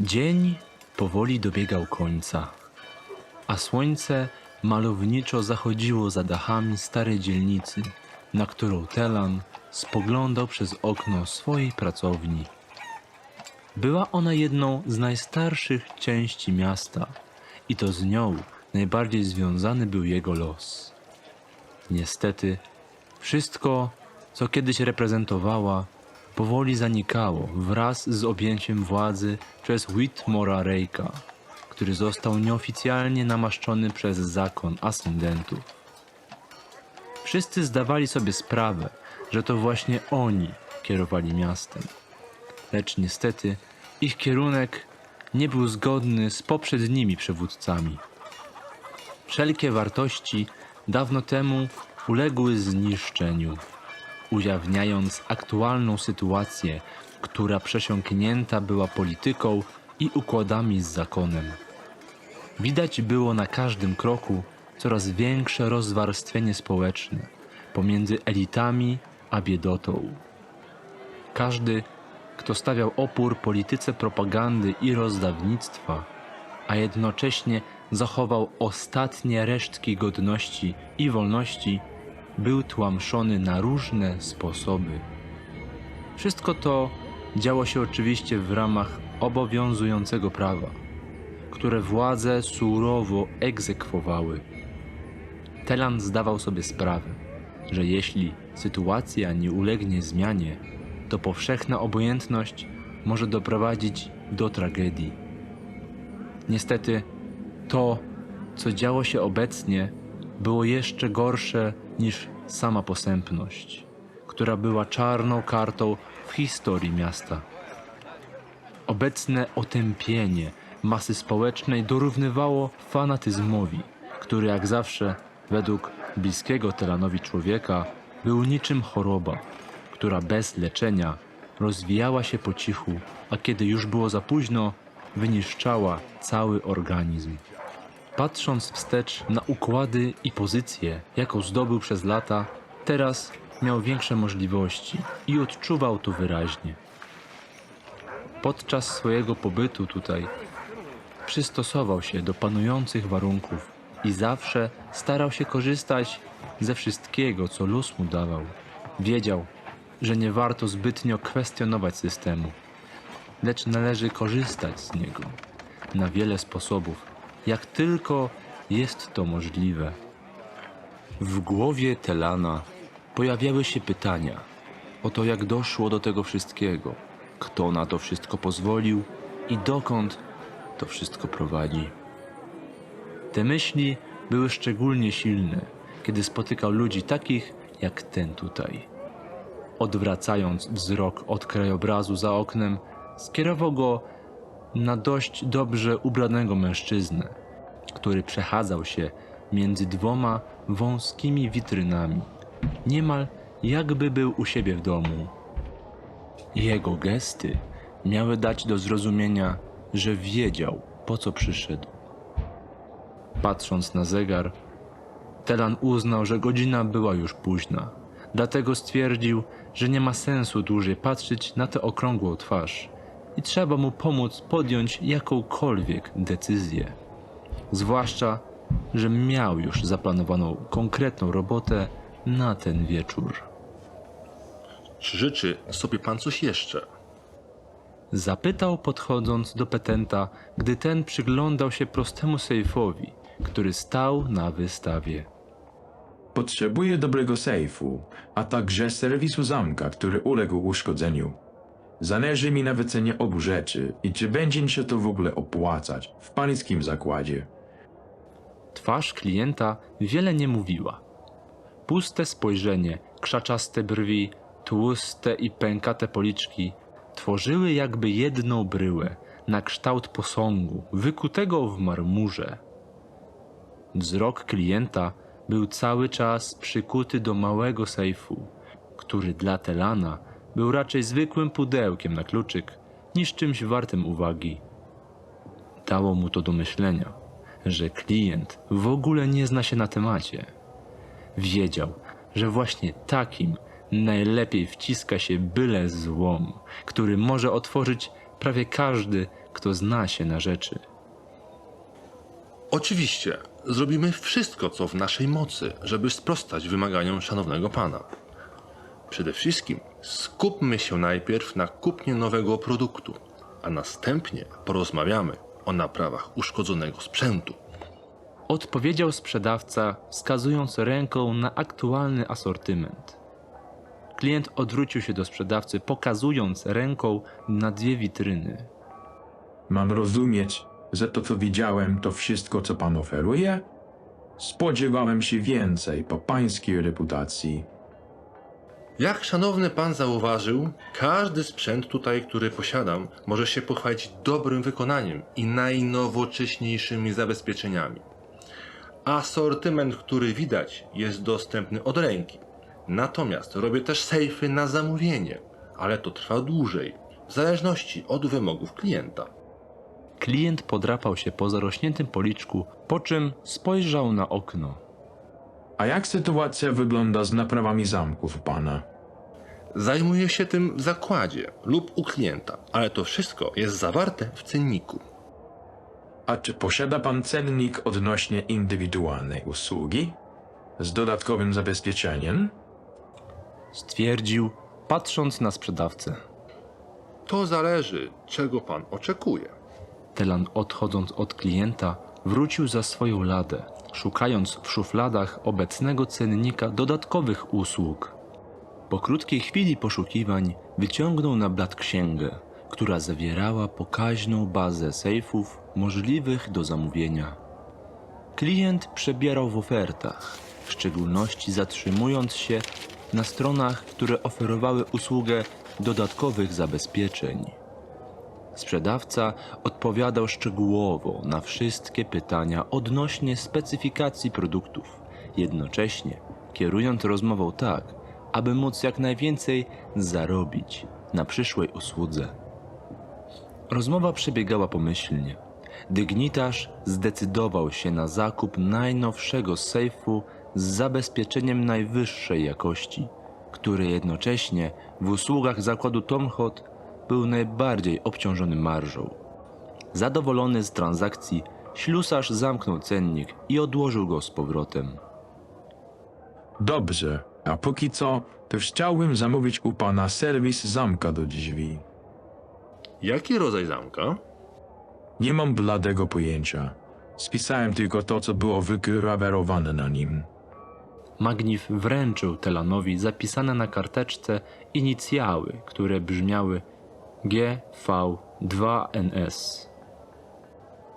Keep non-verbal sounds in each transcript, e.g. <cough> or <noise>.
Dzień powoli dobiegał końca, a słońce malowniczo zachodziło za dachami starej dzielnicy, na którą Telan spoglądał przez okno swojej pracowni. Była ona jedną z najstarszych części miasta i to z nią najbardziej związany był jego los. Niestety, wszystko, co kiedyś reprezentowała, powoli zanikało wraz z objęciem władzy przez Whitmora Rejka, który został nieoficjalnie namaszczony przez zakon ascendentów. Wszyscy zdawali sobie sprawę, że to właśnie oni kierowali miastem. Lecz niestety ich kierunek nie był zgodny z poprzednimi przywódcami. Wszelkie wartości dawno temu uległy zniszczeniu, ujawniając aktualną sytuację, która przesiąknięta była polityką i układami z zakonem. Widać było na każdym kroku coraz większe rozwarstwienie społeczne pomiędzy elitami a biedotą. Każdy, kto stawiał opór polityce propagandy i rozdawnictwa, a jednocześnie zachował ostatnie resztki godności i wolności, był tłamszony na różne sposoby. Wszystko to działo się oczywiście w ramach obowiązującego prawa, które władze surowo egzekwowały. Telan zdawał sobie sprawę, że jeśli sytuacja nie ulegnie zmianie, to powszechna obojętność może doprowadzić do tragedii. Niestety, to, co działo się obecnie, było jeszcze gorsze niż sama posępność, która była czarną kartą w historii miasta. Obecne otępienie masy społecznej dorównywało fanatyzmowi, który jak zawsze, według bliskiego Telanowi człowieka, był niczym choroba, która bez leczenia rozwijała się po cichu, a kiedy już było za późno, wyniszczała cały organizm. Patrząc wstecz na układy i pozycję, jaką zdobył przez lata, teraz miał większe możliwości i odczuwał to wyraźnie. Podczas swojego pobytu tutaj przystosował się do panujących warunków i zawsze starał się korzystać ze wszystkiego, co los mu dawał. Wiedział, że nie warto zbytnio kwestionować systemu, lecz należy korzystać z niego na wiele sposobów, jak tylko jest to możliwe. W głowie Telana pojawiały się pytania o to, jak doszło do tego wszystkiego, kto na to wszystko pozwolił i dokąd to wszystko prowadzi. Te myśli były szczególnie silne, kiedy spotykał ludzi takich jak ten tutaj. Odwracając wzrok od krajobrazu za oknem, skierował go na dość dobrze ubranego mężczyznę, który przechadzał się między dwoma wąskimi witrynami, niemal jakby był u siebie w domu. Jego gesty miały dać do zrozumienia, że wiedział, po co przyszedł. Patrząc na zegar, Telan uznał, że godzina była już późna. Dlatego stwierdził, że nie ma sensu dłużej patrzeć na tę okrągłą twarz i trzeba mu pomóc podjąć jakąkolwiek decyzję. Zwłaszcza, że miał już zaplanowaną konkretną robotę na ten wieczór. Czy życzy sobie pan coś jeszcze? Zapytał podchodząc do petenta, gdy ten przyglądał się prostemu sejfowi, który stał na wystawie. Potrzebuję dobrego sejfu, a także serwisu zamka, który uległ uszkodzeniu. Zależy mi na wycenie obu rzeczy i czy będzie się to w ogóle opłacać w pańskim zakładzie. Twarz klienta wiele nie mówiła. Puste spojrzenie, krzaczaste brwi, tłuste i pękate policzki tworzyły jakby jedną bryłę na kształt posągu wykutego w marmurze. Wzrok klienta był cały czas przykuty do małego sejfu, który dla Telana był raczej zwykłym pudełkiem na kluczyk niż czymś wartym uwagi. Dało mu to do myślenia, że klient w ogóle nie zna się na temacie. Wiedział, że właśnie takim najlepiej wciska się byle złom, który może otworzyć prawie każdy, kto zna się na rzeczy. Oczywiście, zrobimy wszystko, co w naszej mocy, żeby sprostać wymaganiom szanownego pana. Przede wszystkim skupmy się najpierw na kupnie nowego produktu, a następnie porozmawiamy o naprawach uszkodzonego sprzętu. Odpowiedział sprzedawca, wskazując ręką na aktualny asortyment. Klient odwrócił się do sprzedawcy, pokazując ręką na dwie witryny. Mam rozumieć, że to co widziałem to wszystko co pan oferuje? Spodziewałem się więcej po pańskiej reputacji. Jak szanowny pan zauważył, każdy sprzęt tutaj, który posiadam, może się pochwalić dobrym wykonaniem i najnowocześniejszymi zabezpieczeniami. Asortyment, który widać, jest dostępny od ręki. Natomiast robię też sejfy na zamówienie, ale to trwa dłużej, w zależności od wymogów klienta. Klient podrapał się po zarośniętym policzku, po czym spojrzał na okno. A jak sytuacja wygląda z naprawami zamków pana? Zajmuję się tym w zakładzie lub u klienta, ale to wszystko jest zawarte w cenniku. A czy posiada pan cennik odnośnie indywidualnej usługi? Z dodatkowym zabezpieczeniem? Stwierdził, patrząc na sprzedawcę. To zależy, czego pan oczekuje. Telan odchodząc od klienta, wrócił za swoją ladę, szukając w szufladach obecnego cennika dodatkowych usług. Po krótkiej chwili poszukiwań wyciągnął na blat księgę, która zawierała pokaźną bazę sejfów możliwych do zamówienia. Klient przebierał w ofertach, w szczególności zatrzymując się na stronach, które oferowały usługę dodatkowych zabezpieczeń. Sprzedawca odpowiadał szczegółowo na wszystkie pytania odnośnie specyfikacji produktów, jednocześnie kierując rozmową tak, aby móc jak najwięcej zarobić na przyszłej usłudze. Rozmowa przebiegała pomyślnie. Dygnitarz zdecydował się na zakup najnowszego sejfu z zabezpieczeniem najwyższej jakości, który jednocześnie w usługach zakładu Tomhot był najbardziej obciążony marżą. Zadowolony z transakcji, ślusarz zamknął cennik i odłożył go z powrotem. Dobrze, a póki co, to chciałbym zamówić u pana serwis zamka do drzwi. Jaki rodzaj zamka? Nie mam bladego pojęcia. Spisałem tylko to, co było wygrawerowane na nim. Magnif wręczył Telanowi zapisane na karteczce inicjały, które brzmiały GV2NS.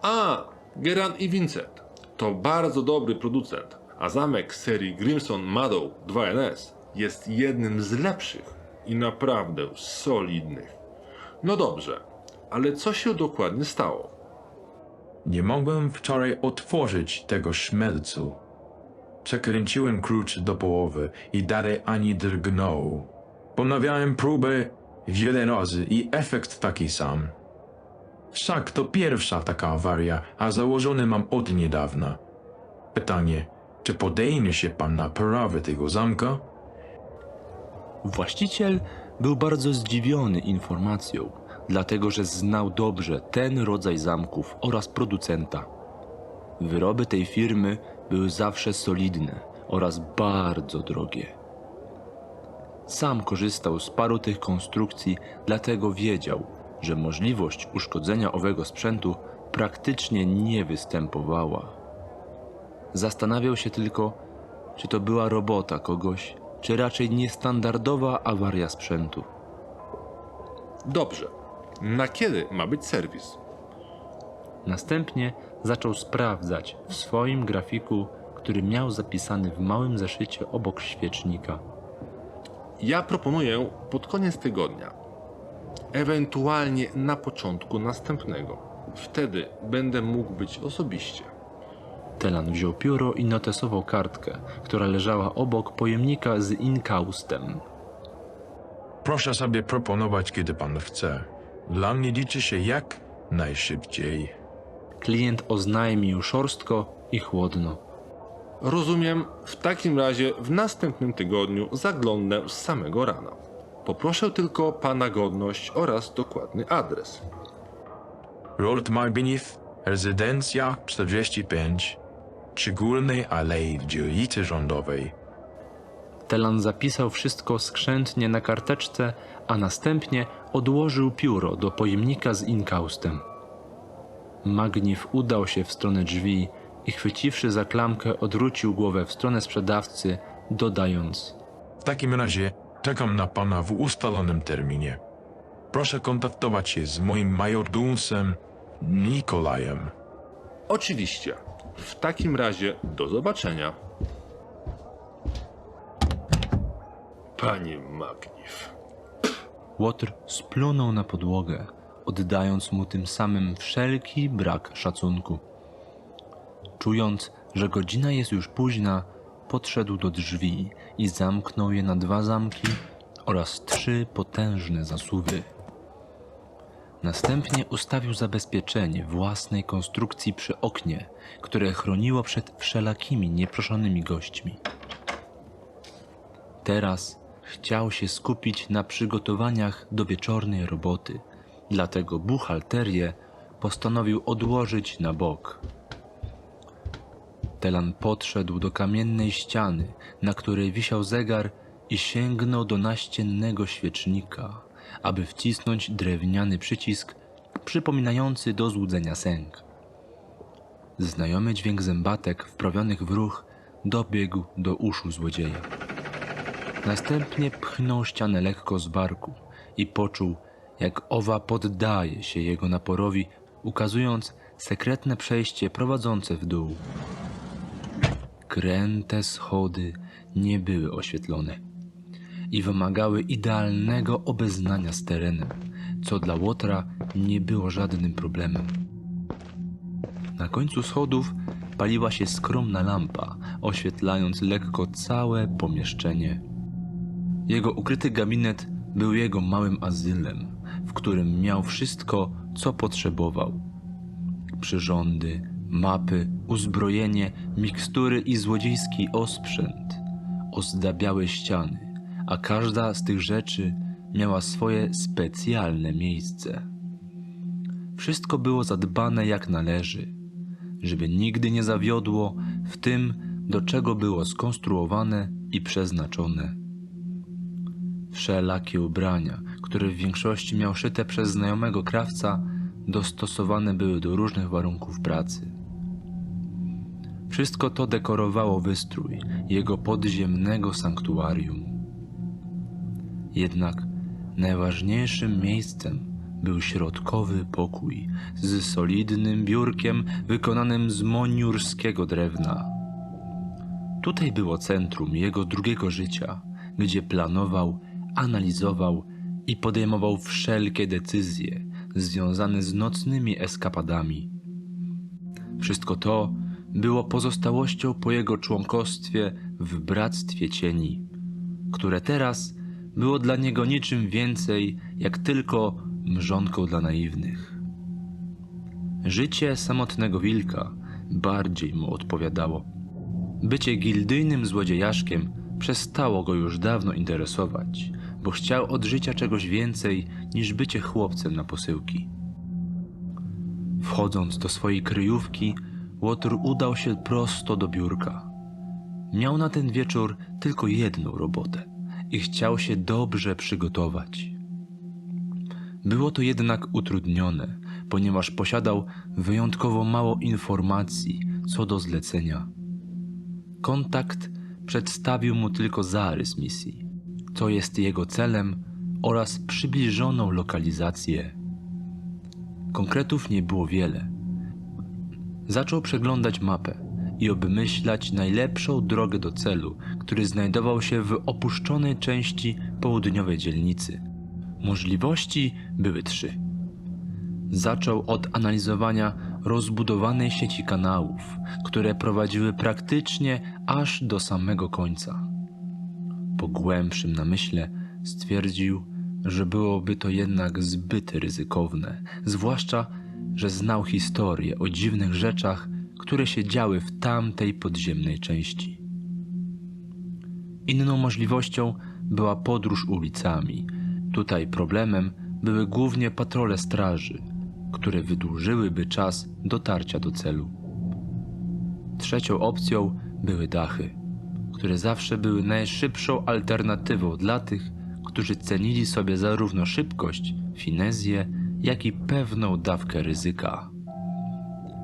A, Gerard i Vincent. To bardzo dobry producent, a zamek serii Grimson Meadow 2NS jest jednym z lepszych i naprawdę solidnych. No dobrze, ale co się dokładnie stało? Nie mogłem wczoraj otworzyć tego szmelcu. Przekręciłem klucz do połowy i dalej ani drgnął. Ponawiałem próbę wiele razy i efekt taki sam. Wszak to pierwsza taka awaria, a założony mam od niedawna. Pytanie, czy podejmie się pan naprawy tego zamka? Właściciel był bardzo zdziwiony informacją, dlatego że znał dobrze ten rodzaj zamków oraz producenta. Wyroby tej firmy były zawsze solidne oraz bardzo drogie. Sam korzystał z paru tych konstrukcji, dlatego wiedział, że możliwość uszkodzenia owego sprzętu praktycznie nie występowała. Zastanawiał się tylko, czy to była robota kogoś, czy raczej niestandardowa awaria sprzętu. Dobrze. Na kiedy ma być serwis? Następnie zaczął sprawdzać w swoim grafiku, który miał zapisany w małym zeszycie obok świecznika. Ja proponuję pod koniec tygodnia. Ewentualnie na początku następnego. Wtedy będę mógł być osobiście. Telan wziął pióro i notesował kartkę, która leżała obok pojemnika z inkaustem. Proszę sobie proponować, kiedy pan chce. Dla mnie liczy się jak najszybciej. Klient oznajmił szorstko i chłodno. Rozumiem, w takim razie w następnym tygodniu zaglądnę z samego rana. Poproszę tylko pana godność oraz dokładny adres. Rolt Malbinif, rezydencja 45, przy Górnej Alei w dzielnicy rządowej. Telan zapisał wszystko skrzętnie na karteczce, a następnie odłożył pióro do pojemnika z inkaustem. Magnif udał się w stronę drzwi i chwyciwszy za klamkę odwrócił głowę w stronę sprzedawcy, dodając W takim razie czekam na pana w ustalonym terminie. Proszę kontaktować się z moim majordomsem Nikolajem. Oczywiście. W takim razie do zobaczenia. Panie Magnif. Łotr splunął na podłogę, oddając mu tym samym wszelki brak szacunku. Czując, że godzina jest już późna, podszedł do drzwi i zamknął je na dwa zamki oraz trzy potężne zasuwy. Następnie ustawił zabezpieczenie własnej konstrukcji przy oknie, które chroniło przed wszelakimi nieproszonymi gośćmi. Teraz chciał się skupić na przygotowaniach do wieczornej roboty, dlatego buchalterię postanowił odłożyć na bok. Telan podszedł do kamiennej ściany, na której wisiał zegar i sięgnął do naściennego świecznika, aby wcisnąć drewniany przycisk przypominający do złudzenia sęk. Znajomy dźwięk zębatek wprawionych w ruch dobiegł do uszu złodzieja. Następnie pchnął ścianę lekko z barku i poczuł, jak owa poddaje się jego naporowi, ukazując sekretne przejście prowadzące w dół. Kręte schody nie były oświetlone i wymagały idealnego obeznania z terenem, co dla Łotra nie było żadnym problemem. Na końcu schodów paliła się skromna lampa, oświetlając lekko całe pomieszczenie. Jego ukryty gabinet był jego małym azylem, w którym miał wszystko, co potrzebował. Przyrządy, mapy, uzbrojenie, mikstury i złodziejski osprzęt ozdabiały ściany, a każda z tych rzeczy miała swoje specjalne miejsce. Wszystko było zadbane jak należy, żeby nigdy nie zawiodło w tym, do czego było skonstruowane i przeznaczone. Wszelakie ubrania, które w większości miał szyte przez znajomego krawca, dostosowane były do różnych warunków pracy. Wszystko to dekorowało wystrój jego podziemnego sanktuarium. Jednak najważniejszym miejscem był środkowy pokój z solidnym biurkiem wykonanym z moniurskiego drewna. Tutaj było centrum jego drugiego życia, gdzie planował, analizował i podejmował wszelkie decyzje związane z nocnymi eskapadami. Wszystko to było pozostałością po jego członkostwie w Bractwie Cieni, które teraz było dla niego niczym więcej jak tylko mrzonką dla naiwnych. Życie samotnego wilka bardziej mu odpowiadało. Bycie gildyjnym złodziejaszkiem przestało go już dawno interesować, bo chciał od życia czegoś więcej niż bycie chłopcem na posyłki. Wchodząc do swojej kryjówki, Łotr udał się prosto do biurka. Miał na ten wieczór tylko jedną robotę i chciał się dobrze przygotować. Było to jednak utrudnione, ponieważ posiadał wyjątkowo mało informacji co do zlecenia. Kontakt przedstawił mu tylko zarys misji, co jest jego celem oraz przybliżoną lokalizację. Konkretów nie było wiele. Zaczął przeglądać mapę i obmyślać najlepszą drogę do celu, który znajdował się w opuszczonej części południowej dzielnicy. Możliwości były trzy. Zaczął od analizowania rozbudowanej sieci kanałów, które prowadziły praktycznie aż do samego końca. Po głębszym namyśle stwierdził, że byłoby to jednak zbyt ryzykowne, zwłaszcza, że znał historię o dziwnych rzeczach, które się działy w tamtej podziemnej części. Inną możliwością była podróż ulicami. Tutaj problemem były głównie patrole straży, które wydłużyłyby czas dotarcia do celu. Trzecią opcją były dachy, które zawsze były najszybszą alternatywą dla tych, którzy cenili sobie zarówno szybkość, finezję, jak i pewną dawkę ryzyka.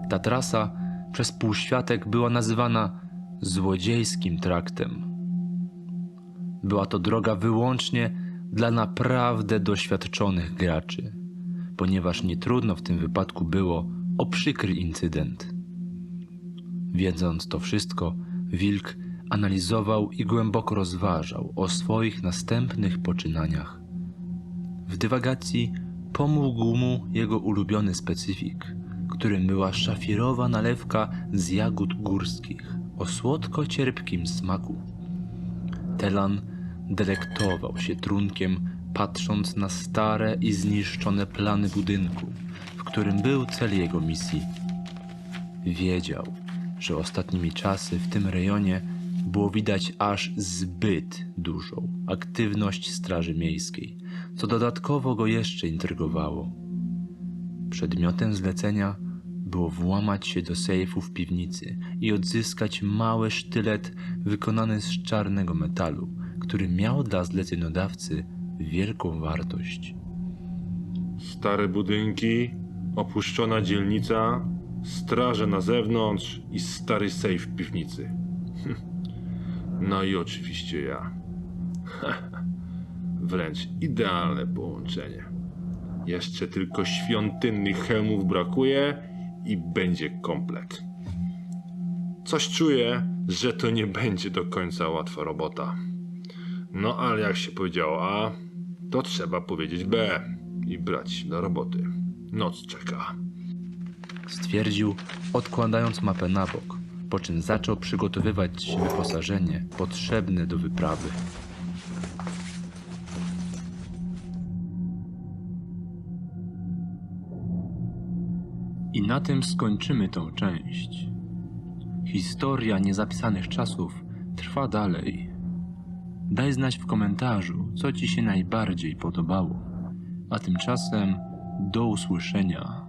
Ta trasa przez półświatek była nazywana złodziejskim traktem. Była to droga wyłącznie dla naprawdę doświadczonych graczy, ponieważ nie trudno w tym wypadku było o przykry incydent. Wiedząc to wszystko, Wilk analizował i głęboko rozważał o swoich następnych poczynaniach. W dywagacji pomógł mu jego ulubiony specyfik, którym była szafirowa nalewka z jagód górskich o słodko-cierpkim smaku. Telan delektował się trunkiem, patrząc na stare i zniszczone plany budynku, w którym był cel jego misji. Wiedział, że ostatnimi czasy w tym rejonie było widać aż zbyt dużą aktywność Straży Miejskiej, co dodatkowo go jeszcze intrygowało. Przedmiotem zlecenia było włamać się do sejfu w piwnicy i odzyskać mały sztylet wykonany z czarnego metalu, który miał dla zleceniodawcy wielką wartość. Stare budynki, opuszczona dzielnica, straże na zewnątrz i stary sejf w piwnicy. <laughs> No i oczywiście ja. <laughs> Wręcz idealne połączenie. Jeszcze tylko świątynnych hełmów brakuje i będzie komplet. Coś czuję, że to nie będzie do końca łatwa robota. No ale jak się powiedziało A, to trzeba powiedzieć B i brać do roboty. Noc czeka. Stwierdził, odkładając mapę na bok, po czym zaczął przygotowywać wyposażenie potrzebne do wyprawy. I na tym skończymy tą część. Historia niezapisanych czasów trwa dalej. Daj znać w komentarzu, co Ci się najbardziej podobało. A tymczasem do usłyszenia.